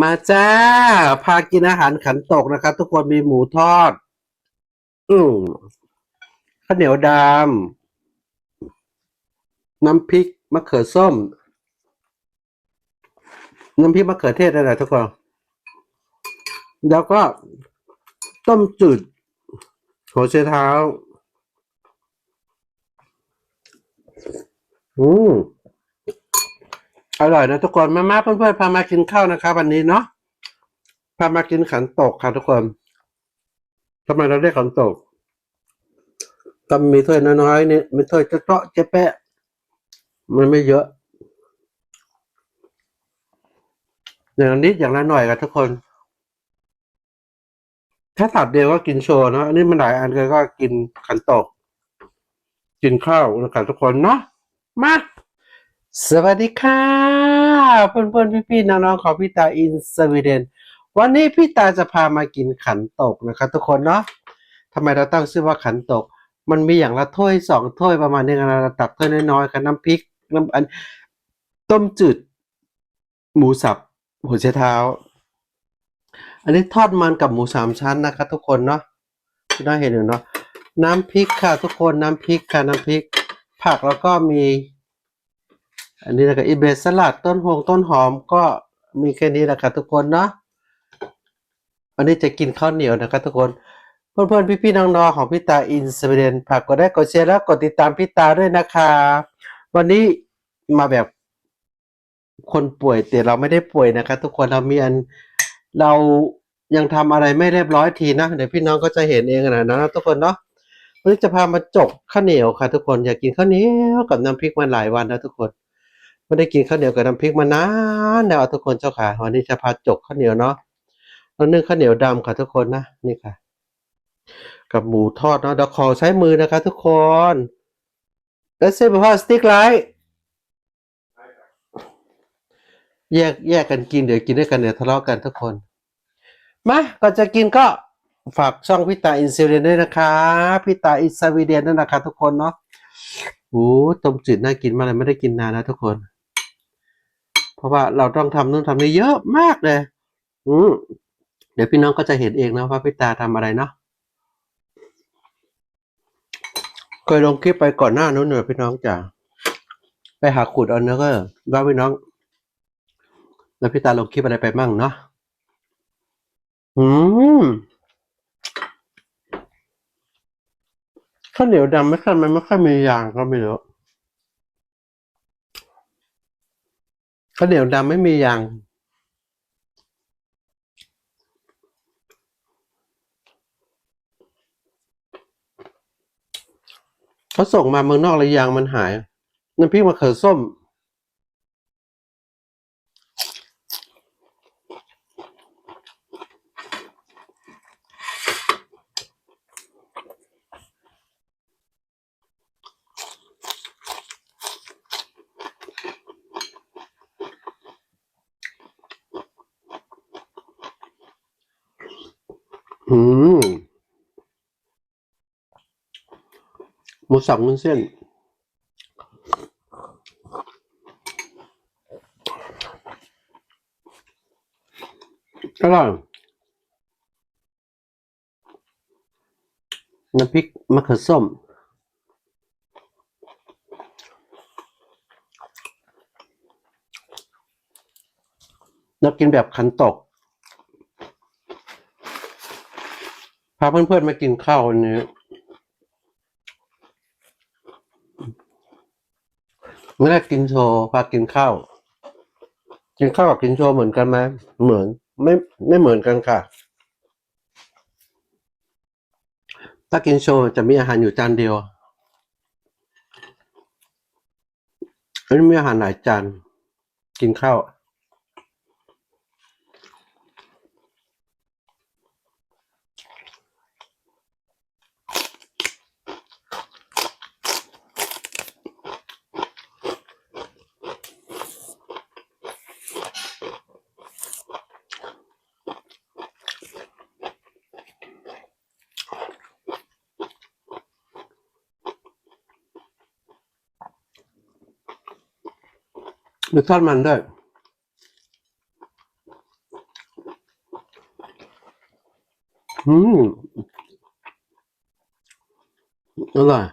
มาจ้า พากินอาหารขันตกนะครับ ทุกคนมีหมูทอด อืมข้าวเหนียวดำน้ำพริกมะเขือส้ม น้ำพริกมะเขือเทศอะไรทุกคน แล้วก็ต้มจืดหัวไชเท้า อืม อร่อยนะทุกคนมามาเพื่อนๆพามากินข้าวนะครับวันนี้เนาะพามากินขันโตกค่ะทุกคนทำไมเราเรียกขันโตกก็มีถ้วยน้อยๆนี่มีถ้วยเจ๊ะเจ๊แปะมันไม่เยอะ อย่างนิดอย่างละหน่อยกันทุกคน ถ้าถับเดียวก็กินโชว์เนาะอันนี้มันหลายอันก็กินขันโตก กินข้าวนะครับทุกคนเนาะมา สวัสดีค่ะเพื่อนๆพี่ๆน้องๆของพี่ตาอินสวีเดน วันนี้พี่ตาจะพามากินขันตกนะครับทุกคนเนาะทำไมเราตั้งชื่อว่าขันตก มันมีอย่างละถ้วยสองถ้วยประมาณนี้กันเราตักถ้วยน้อยๆกับน้ำพริกน้ำอันต้มจืด หมูสับหัวไชเท้า อันนี้ทอดมันกับหมูสามชั้นนะครับทุกคนเนาะที่น่าเห็นอยเนาะน้ำพริกค่ะทุกคนน้ำพริกค่ะน้ำพริก ผักแล้วก็มี อันนี้แล้วก็อีเบสสลัดต้นหงต้นหอมก็มีแค่นี้แหละครับทุกคนเนาะวันนี้จะกินข้าวเหนียวนะครับทุกคนเพื่อนๆพี่ๆน้องๆของพี่ตาอินสวีเดนฝากกดได้กดแชร์แล้วกดติดตามพี่ตาด้วยนะคะวันนี้มาแบบคนป่วยแต่เราไม่ได้ป่วยนะครับทุกคนเรามีอันเรายังทำอะไรไม่เรียบร้อยทีนะ เดี๋ยวพี่น้องก็จะเห็นเองนะนะทุกคนเนาะวันนี้จะพามาจกข้าวเหนียวค่ะ ทุกคนอยากกินข้าวเหนียวกับน้ำพริกมาหลายวันนะทุกคน ไม่ได้กินข้าวเหนียวกับน้ำพริกมานานแล้วทุกคนเจ้าค่ะวันนี้จะพาจกข้าวเหนียวเนาะแล้วนึ่งข้าวเหนียวดำค่ะทุกคนนะนี่ค่ะ กับหมูทอดเนาะเดี๋ยวขอใช้มือนะคะ ทุกคนแล้วเซฟพ่อสติ๊กไลท์แยกแยกกันกินเดี๋ยวกินด้วยกันเดี๋ยวทะเลาะกันทุกคนมาก่อนจะกินก็ฝากช่องพี่ตาอินซิเดนด้วยนะคะพี่ตาอินสวีเดนด้วยนะคะ ทุกคนเนาะโอ้ต้มจืดน่ากินมากเลยไม่ได้กินนานแล้วทุกคน เพราะว่าเราต้องทำนู่นทำนี่เยอะมากเลย อืมเดี๋ยวพี่น้องก็จะเห็นเองนะว่าพี่ตาทำอะไรเนาะเคยลงคลิปไปก่อนหน้านู้นเนอพี่น้องจ๋าไปหาขุดเอาเนื้อก็ว่าพี่น้อง แล้วพี่ตาลงคลิปอะไรไปมั่งเนาะอืมข้าวเหนียวดำไม่ค่อยมันไม่ค่อยมียางก็ไม่รู้ ข้าวเหนียวดำไม่มียางเขาส่งมาเมืองนอกแล้วยางมันหายน้ำพริกมะเขือส้ม อืม หมูสับมุ้นเส้น อร่อยน้ำพริกมะเขือส้ม เรากินแบบขันตก พาเพื่อนๆมากินข้าววันนี้ ไม่ได้กินโชว์พากินข้าว กินข้าวกับกินโชว์เหมือนกันไหมเหมือน ไม่ไม่เหมือนกันค่ะ ถ้ากินโชว์จะมีอาหารอยู่จานเดียวอันนี้มีอาหารหลายจาน กินข้าว หรือทอดมันด้วยอืมอร่อย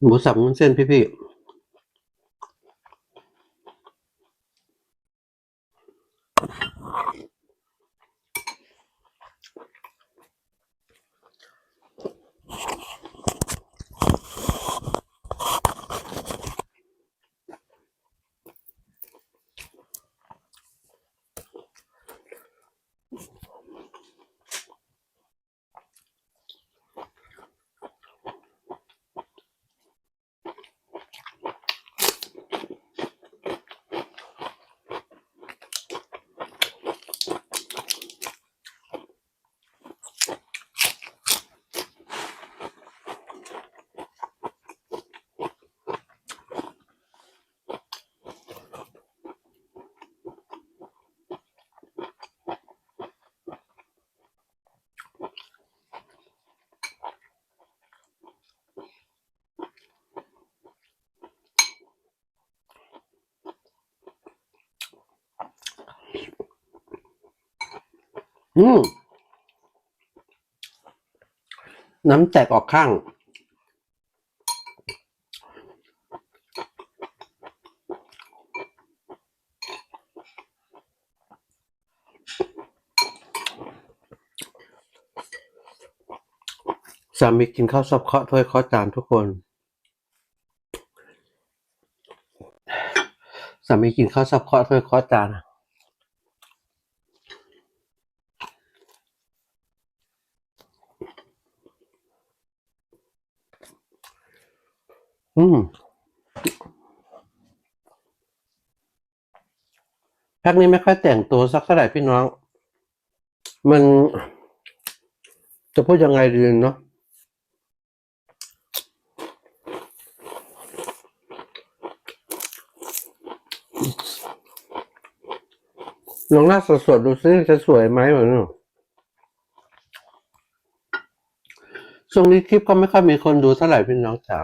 หมูสับวุ้นเส้นพี่ๆ อืมน้ำแตกออกข้าง สามีกินข้าวซอบเคาะถ้วยเคาะจานทุกคน สามีกินข้าวซอบเคาะถ้วยเคาะจานอื มพักนี้ไม่ค่อยแต่งตัวสักเท่าไหร่พี่น้อง มันจะพูดยังไงดีเนาะลองหน้าสดๆดูซิจะสวยไหมเหมือนนช่วงนี้คลิปก็ไม่ค่อยมีคนดูเท่าไหร่พี่น้องจ๋า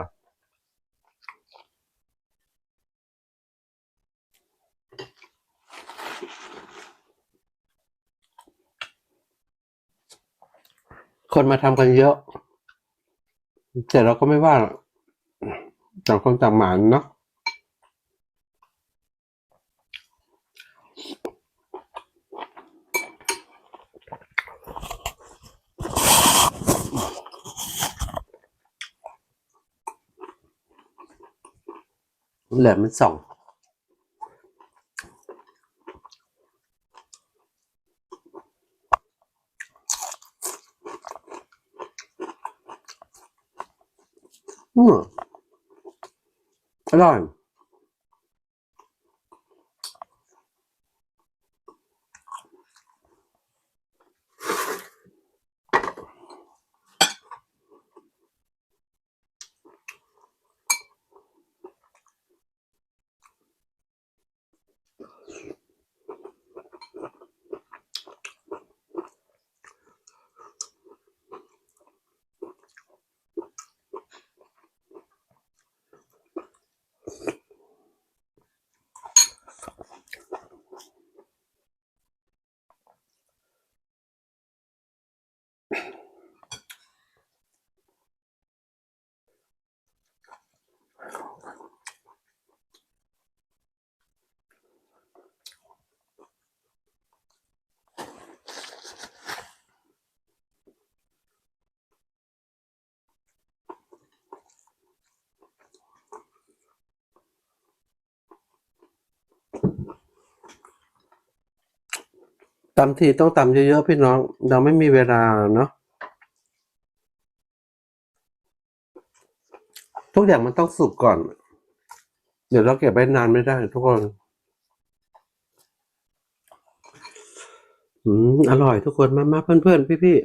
คนมาทำกันเยอะ แต่เราก็ไม่ว่าหรอกต่างคนต่างหมานเนาะแหลมมันส่อง อืมอ ตำทีต้องตำเยอะๆพี่น้อง เราไม่มีเวลาเนาะทุกอย่างมันต้องสุกก่อน เดี๋ยวเราเก็บไว้นานไม่ได้ทุกคน อืม อร่อยทุกคนมามาเพื่อนๆ พี่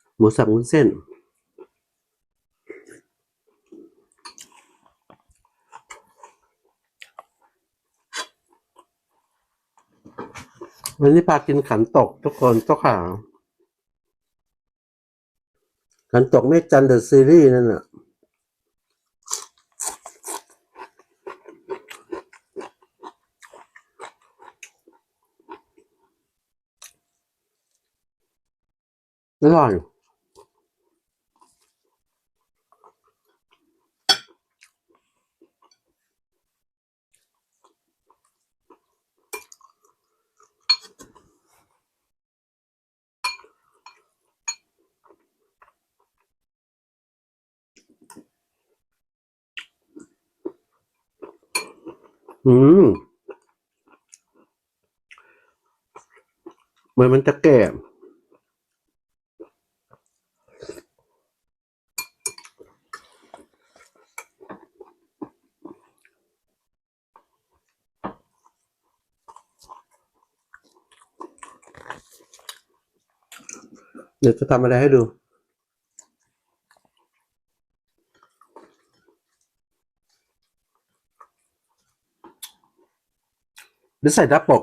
ๆหมูสับวุ้นเส้น วันนี้พากินขันตกทุกคนเจ้าข่าขันตกเมฆจันเดอะซีรีส์นั่นน่ะอร่อย อืมเหมือนมันจะแก่เดี๋ยวจะทำอะไรให้ดู หรือใส่ด้าปก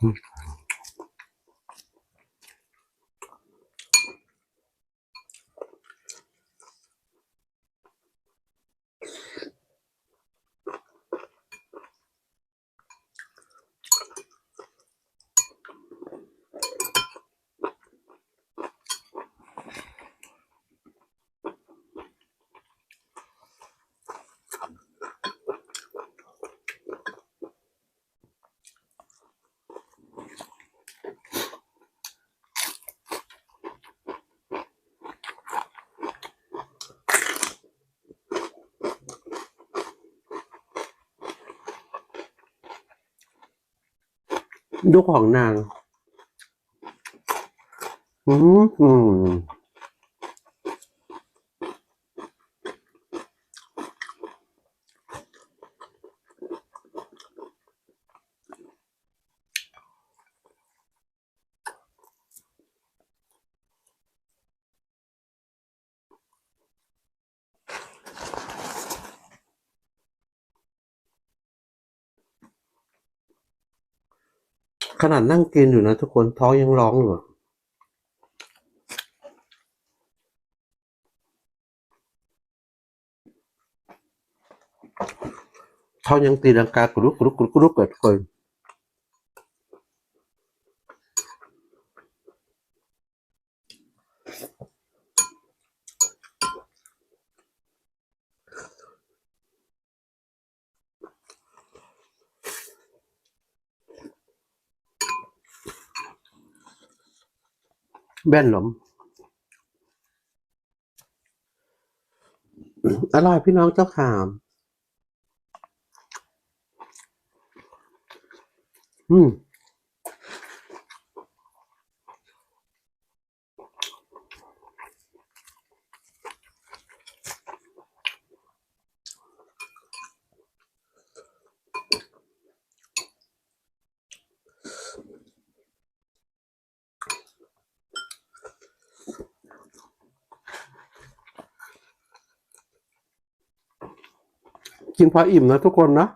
อ ดูของนาง อืมอืม ขนาดนั่งกินอยู่นะทุกคนท้องยังร้องอยู่อะท้องยังตีดังกากรุกกรุกกรุกกรุกเกิดคน แบนหลมอร่อยพี่น้องเจ้าขามอืม กินพออิ่มนะทุกคนนะ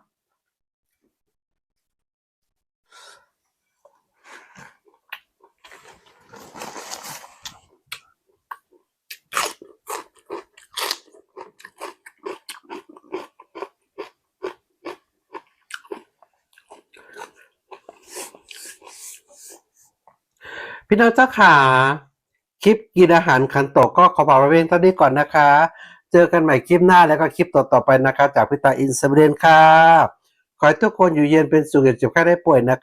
พี่น้องเจ้าขาคลิปกินอาหารขันโตกก็ขอฝากไว้เพียงเท่านี้ก่อนนะคะ เจอกันใหม่คลิปหน้าแล้วก็คลิปต่อๆไปนะครับ จากพิตาอินสเบรนค่ะขอให้ทุกคนอยู่เย็นเป็นสุขอย่าเจ็บไข้ได้ป่วยนะคะ